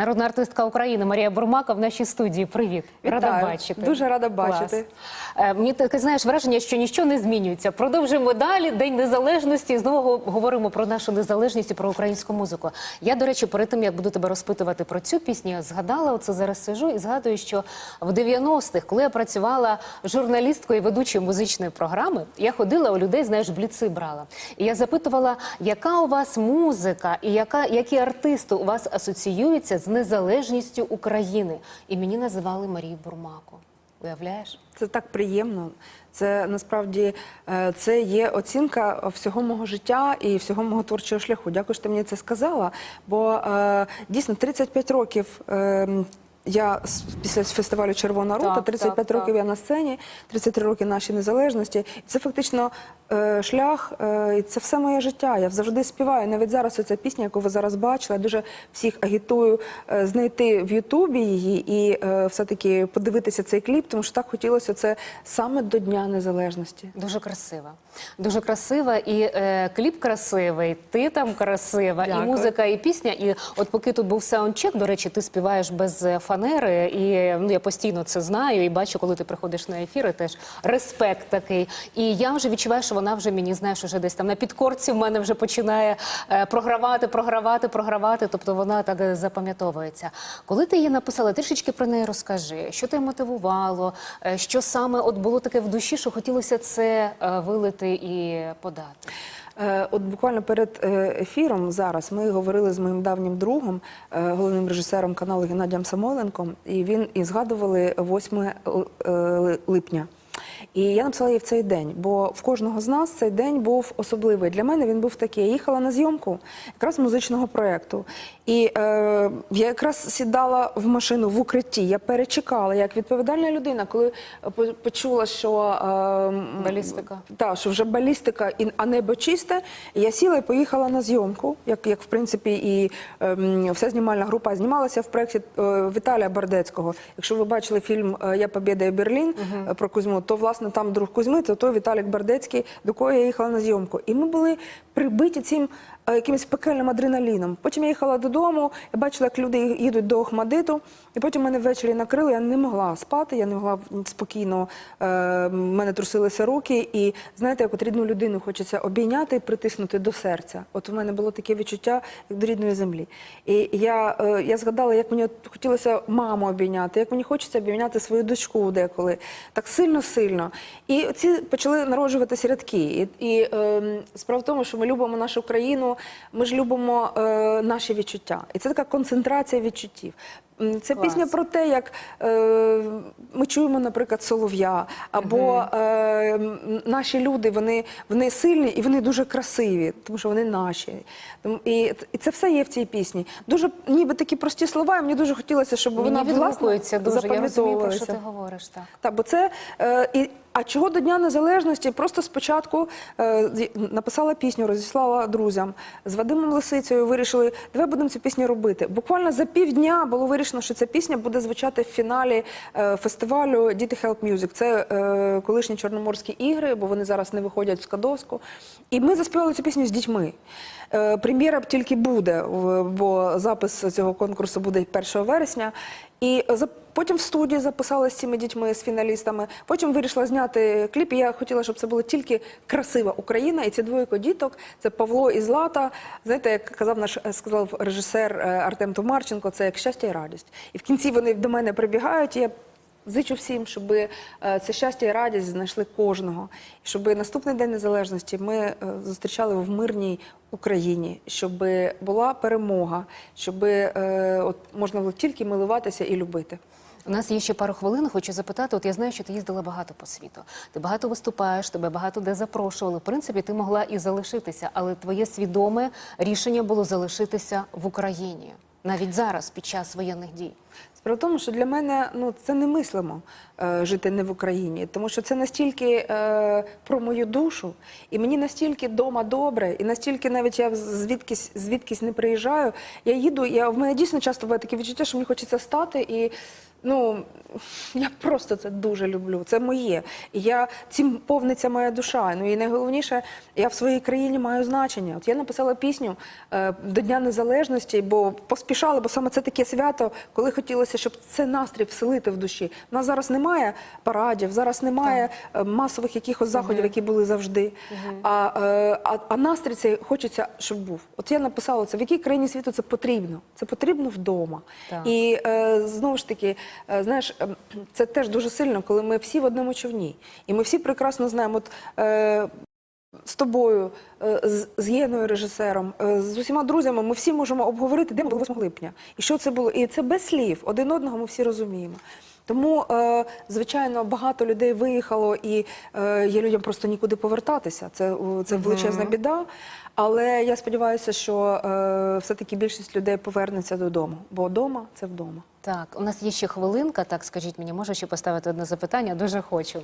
Народна артистка України Марія Бурмака в нашій студії. Привіт, рада бачити. Дуже рада бачити. Клас. Е, Мені таке знаєш враження, що нічого не змінюється. Продовжуємо далі День незалежності. І знову говоримо про нашу незалежність і про українську музику. Я, до речі, перед тим як буду тебе розпитувати про цю пісню, я згадала оце зараз сижу і згадую, що в 90-х, коли я працювала журналісткою і ведучою музичної програми, я ходила у людей, знаєш, бліци брала. І я запитувала, яка у вас музика і яка, які артисти у вас асоціюються з незалежністю України. І мені називали Марію Бурмаку. Уявляєш? Це так приємно. Це насправді е, це є оцінка всього мого життя і всього мого творчого шляху. Дякую, що ти мені це сказала. Бо е, дійсно 35 років. Я після фестивалю Червона рута, Так, 35 так, років так. я на сцені, 33 роки нашій незалежності. Це фактично е, шлях, е, і це все моє життя. Я завжди співаю. Навіть зараз оця пісня, яку ви зараз бачили, я дуже всіх агітую е, знайти в Ютубі її і е, все-таки подивитися цей кліп, тому що так хотілося це саме до Дня Незалежності. Дуже красива. Дуже красива, і е, кліп красивий, ти там красива, Дякую. і музика, і пісня. І от поки тут був саундчек, до речі, ти співаєш без е, фанери, і ну я постійно це знаю і бачу, коли ти приходиш на ефіри, теж респект такий. І я вже відчуваю, що вона вже мені знаєш, уже десь там на підкорці в мене вже починає е, програвати, програвати, програвати. Тобто вона так запам'ятовується. Коли ти її написала, трішечки про неї розкажи, що тебе мотивувало, е, що саме от було таке в душі, що хотілося це е, вилити і подати. Е, От буквально перед е, ефіром зараз ми говорили з моїм давнім другом, е, головним режисером каналу Геннадієм Самойленком, і він і згадували 8 л- е, ли- липня. І я написала їй в цей день, бо в кожного з нас цей день був особливий. Для мене він був такий. Я їхала на зйомку якраз музичного проєкту. І е, я якраз сідала в машину в укритті. Я перечекала як відповідальна людина, коли почула, що е, Балістика. так, що вже балістика, а небо чисте. Я сіла і поїхала на зйомку, як, як в принципі і ем, вся знімальна група знімалася в проєкті е, Віталія Бардецького. Якщо ви бачили фільм е, Я Побєда і Берлін е, про Кузьму, то власне там друг Кузьми, то той Віталік Бардецький, до кого я їхала на зйомку. І ми були прибиті цим е, якимось пекельним адреналіном. Потім я їхала додому, я бачила, як люди їдуть до Охмадиту, і потім мене ввечері накрили, я не могла спати, я не могла спокійно, е, мене трусилися руки. І знаєте, як от рідну людину хочеться обійняти і притиснути до серця. От у мене було таке відчуття, як до рідної землі. І я, е, я згадала, як мені хотілося маму обійняти, як мені хочеться обійняти свою дочку деколи. Так сильно-сильно. І ці почали народжуватися рядки. І, і е, справа в тому, що ми любимо нашу країну, ми ж любимо е, наші відчуття. І це така концентрація відчуттів. Це Клас. пісня про те, як е, ми чуємо, наприклад, солов'я, або е, наші люди, вони, вони сильні і вони дуже красиві, тому що вони наші. І, і це все є в цій пісні. Дуже ніби такі прості слова, і мені дуже хотілося, щоб Мені вона власне дуже. Я розумію, про що ти говориш. Так. Так, бо це е, і. А чого до Дня Незалежності? Просто спочатку е, написала пісню, розіслала друзям з Вадимом Лисицею. Вирішили, давай будемо цю пісню робити. Буквально за півдня було вирішено, що ця пісня буде звучати в фіналі е, фестивалю Діти Help Music. Це е, колишні чорноморські ігри, бо вони зараз не виходять в Скадовську. І ми заспівали цю пісню з дітьми. Е, Прем'єра тільки буде, бо запис цього конкурсу буде 1 вересня. І потім в студії записалася з цими дітьми, з фіналістами. Потім вирішила зняти кліп. І я хотіла, щоб це була тільки красива Україна. І ці двоє діток це Павло і Злата. Знаєте, як казав наш е, сказав режисер е, Артем Томарченко, це як щастя і радість. І в кінці вони до мене прибігають. І я Зичу всім, щоб е, це щастя і радість знайшли кожного, щоб наступний день незалежності ми е, зустрічали в мирній Україні, щоб була перемога, щоб е, от можна було тільки милуватися і любити. У нас є ще пару хвилин. Хочу запитати. От я знаю, що ти їздила багато по світу. Ти багато виступаєш, тебе багато де запрошували. В принципі, ти могла і залишитися, але твоє свідоме рішення було залишитися в Україні навіть зараз, під час воєнних дій. Справа в тому, що для мене ну це немислимо е, жити не в Україні, тому що це настільки е, про мою душу, і мені настільки вдома добре, і настільки навіть я звідкись звідкись не приїжджаю. Я їду, я в мене дійсно часто буває таке відчуття, що мені хочеться стати і. Ну, я просто це дуже люблю. Це моє. Я цим повниться моя душа. Ну і найголовніше, я в своїй країні маю значення. От я написала пісню е, до Дня Незалежності, бо поспішала, бо саме це таке свято, коли хотілося, щоб це настрій вселити в душі. У нас зараз немає парадів, зараз немає е, масових якихось заходів, які були завжди. А, е, а, а настрій цей хочеться, щоб був. От я написала це, в якій країні світу це потрібно. Це потрібно вдома. Так. І е, знову ж таки, знаєш, е, це теж дуже сильно, коли ми всі в одному човні. І ми всі прекрасно знаємо. От, е, з тобою, е, з, з Єною режисером, е, з усіма друзями ми всі можемо обговорити, де ми були 8 липня. І що це було. І це без слів. Один одного ми всі розуміємо. Тому, е, звичайно, багато людей виїхало, і е, є людям просто нікуди повертатися. Це, це величезна біда. Але я сподіваюся, що е, все-таки більшість людей повернеться додому, бо вдома це вдома. Так, у нас є ще хвилинка. Так, скажіть мені, можу ще поставити одне запитання? Дуже хочу.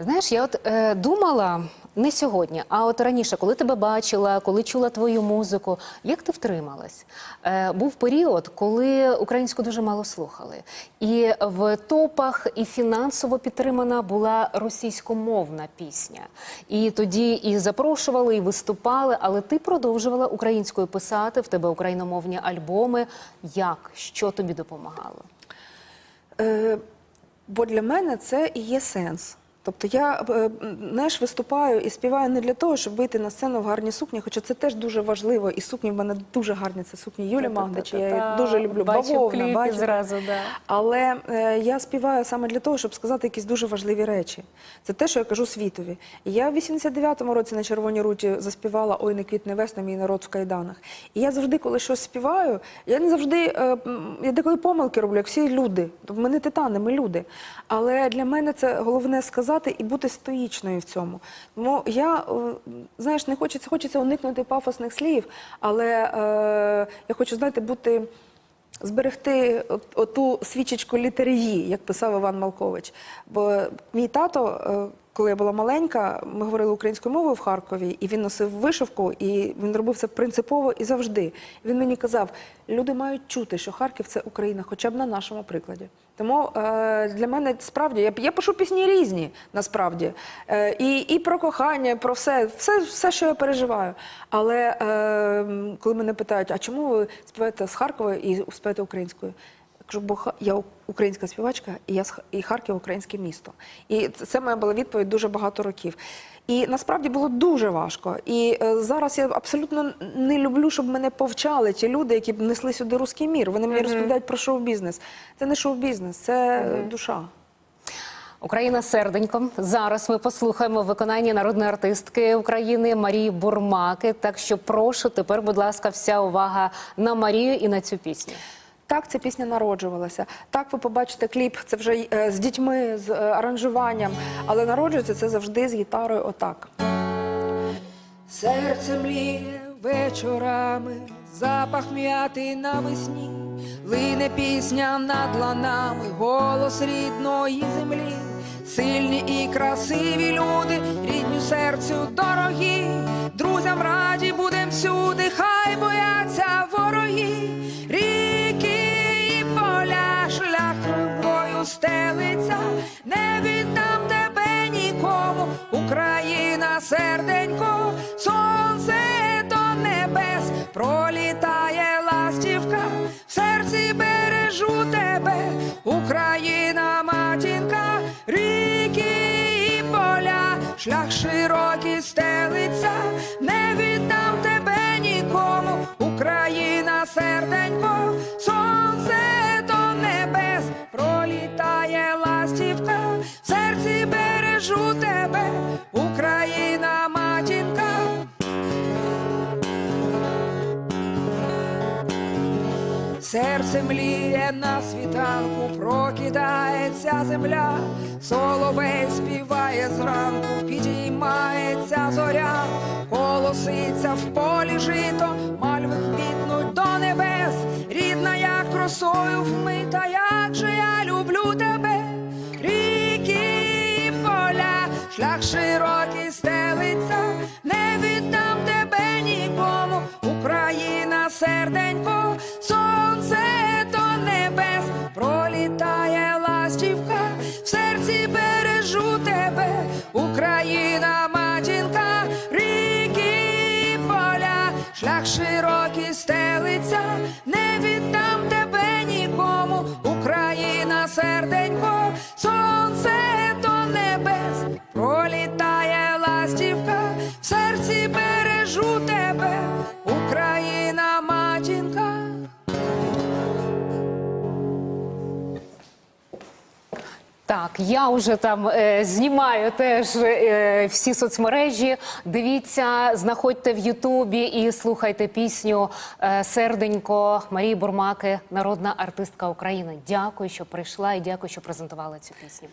Знаєш, я от е, думала не сьогодні, а от раніше, коли тебе бачила, коли чула твою музику, як ти втрималась? Е, був період, коли українську дуже мало слухали, і в топах і фінансово підтримана була російськомовна пісня. І тоді і запрошували, і виступали, але ти продовжувала українською писати, в тебе україномовні альбоми. Як? Що тобі допомагало? Е, бо для мене це і є сенс. Тобто я е, знаєш, виступаю і співаю не для того, щоб вийти на сцену в гарній сукні, хоча це теж дуже важливо. І сукні в мене дуже гарні. Це сукні Юлі Магдачі. Я її дуже люблю. Бавовна, бачу. зразу, да. Але е, я співаю саме для того, щоб сказати якісь дуже важливі речі. Це те, що я кажу світові. Я в 89-му році на Червоній руті заспівала Ой, не квітне весна, мій народ в кайданах. І я завжди, коли щось співаю, я не завжди е, я деколи помилки роблю, як всі люди. Тобто ми не титани, ми люди. Але для мене це головне сказати і бути стоїчною в цьому. Тому я, е, знаєш, не хочеться, хочеться уникнути пафосних слів, але е, я хочу, знаєте, бути. Зберегти оту свічечку літери «Ї», як писав Іван Малкович. Бо мій тато, е, коли я була маленька, ми говорили українською мовою в Харкові, і він носив вишивку, і він робив це принципово і завжди. Він мені казав: люди мають чути, що Харків це Україна, хоча б на нашому прикладі. Тому е, для мене справді я, я пишу пісні різні, насправді. Е, і, і про кохання, про все, все, все, що я переживаю. Але е, коли мене питають, а чому ви співаєте з Харкова і співаєте українською? Кажу, бо я українська співачка, і я і Харків українське місто. І це- моя була відповідь дуже багато років. І насправді було дуже важко. І е, зараз я абсолютно не люблю, щоб мене повчали ті люди, які б несли сюди руський мір. Вони мені розповідають про шоу-бізнес. Це не шоу-бізнес, це е, душа. Україна серденьком. Зараз ми послухаємо виконання народної артистки України Марії Бурмаки. Так що прошу тепер, будь ласка, вся увага на Марію і на цю пісню. Так ця пісня народжувалася. Так ви побачите кліп, це вже е, з дітьми, з е, аранжуванням, але народжується це завжди з гітарою отак. Серце мліє вечорами, запах м'яти навесні, лине пісня над ланами, голос рідної землі, сильні і красиві люди, рідню серцю дорогі, друзям раді будем всюди, мліє на світанку, прокидається земля, соловей співає зранку, підіймається зоря, колоситься в полі жито, мальви квітнуть до небес, рідна, як росою вмита, як же я люблю тебе, ріки і поля, шлях широкий стелиться, не віддам тебе нікому, Україна, серденько, шлях широкий стелиться, не Так, я вже там е, знімаю теж е, всі соцмережі. Дивіться, знаходьте в Ютубі і слухайте пісню е, Серденько Марії Бурмаки, народна артистка України. Дякую, що прийшла і дякую, що презентувала цю пісню.